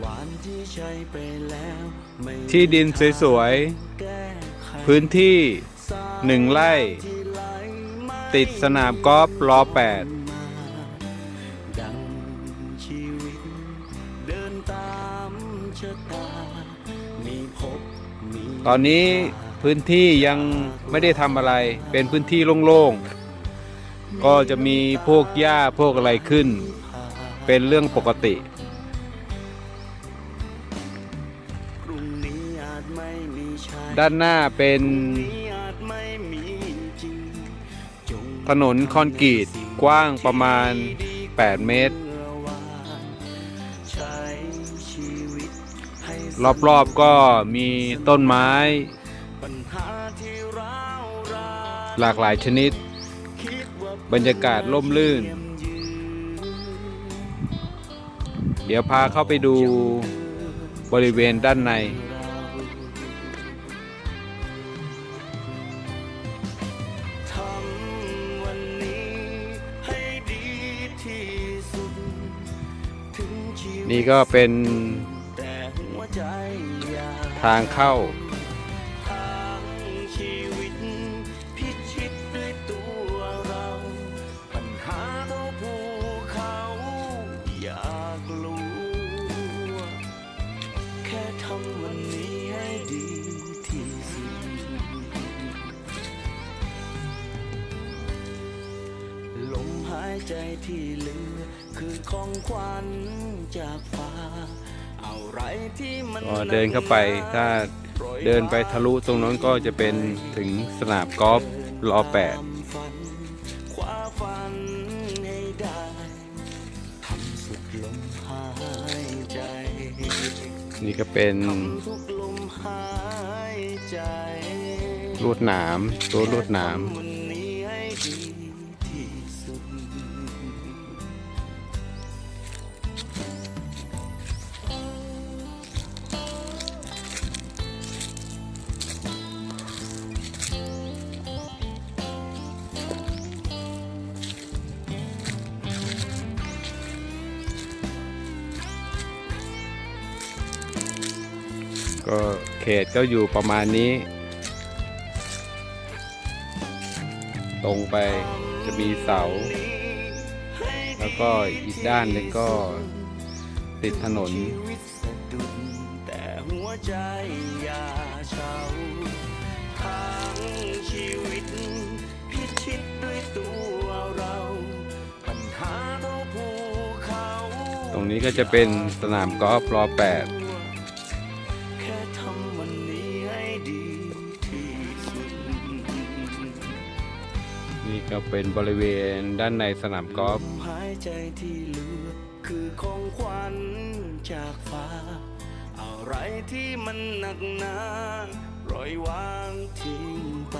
หวานที่ใช้ไปแล้วไม่ที่ดินสวยแก้ไขๆพื้นที่หนึ่งไร่ที่ไหลไม่ติดสนามกอล์ฟรอแปดมาดังชีวิตเดินตามชะตามีพบมีตอนนี้พื้นที่ยังไม่ได้ทำอะไร เป็นพื้นที่โล่งๆ ก็จะมีพวกหญ้าพวกอะไรขึ้น เป็นเรื่องปกติ ด้านหน้าเป็นถนนคอนกรีตกว้างประมาณ 8 เมตร รอบๆก็มีต้นไม้ หลากหลายชนิด บรรยากาศร่มรื่น เดี๋ยวพาเข้าไปดูบริเวณด้านใน นี่ก็เป็นทางเข้า ใจที่เหลือคือของขวัญจากฟ้าอะไรที่มันก็เดินเข้าไปถ้าเดินไปทะลุตรงนั้นก็จะเป็นถึงสนามกอล์ฟรอแปดตามฝันคว้าฝันให้ได้ทำสุดลมหายใจนี่ก็เป็นทำทุกลมหายใจลวดหนามตัวลวดหนาม ก็เขตก็อยู่ประมาณนี้ ตรงไปจะมีเสา แล้วก็อีกด้านนึงก็ติดถนนตสะดุดแต่หัวใจยาเฉาทางชีวิต พิชิตด้วยตัวเรา ปัญหาเท่าภูเขา ตรงนี้ก็จะเป็นสนามกอล์ฟรอแปด นี่ก็เป็นบริเวณด้านในสนามกอล์ฟลมหายใจที่เหลือคือของขวัญจากฟ้า อะไรที่มันหนักหนาปล่อยวางทิ้งไป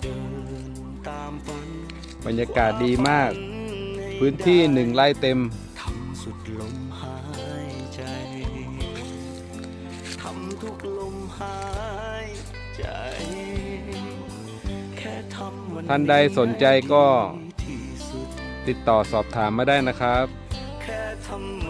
เดินตามฝันบรรยากาศดีมาก พื้นที่หนึ่งไร่เต็มทำสุดลมหายใจทำทุกลมหายใจแค่ ทำวันท่านใดสนใจก็ที่สุดติดต่อสอบถามมาได้นะครับแค่ทำ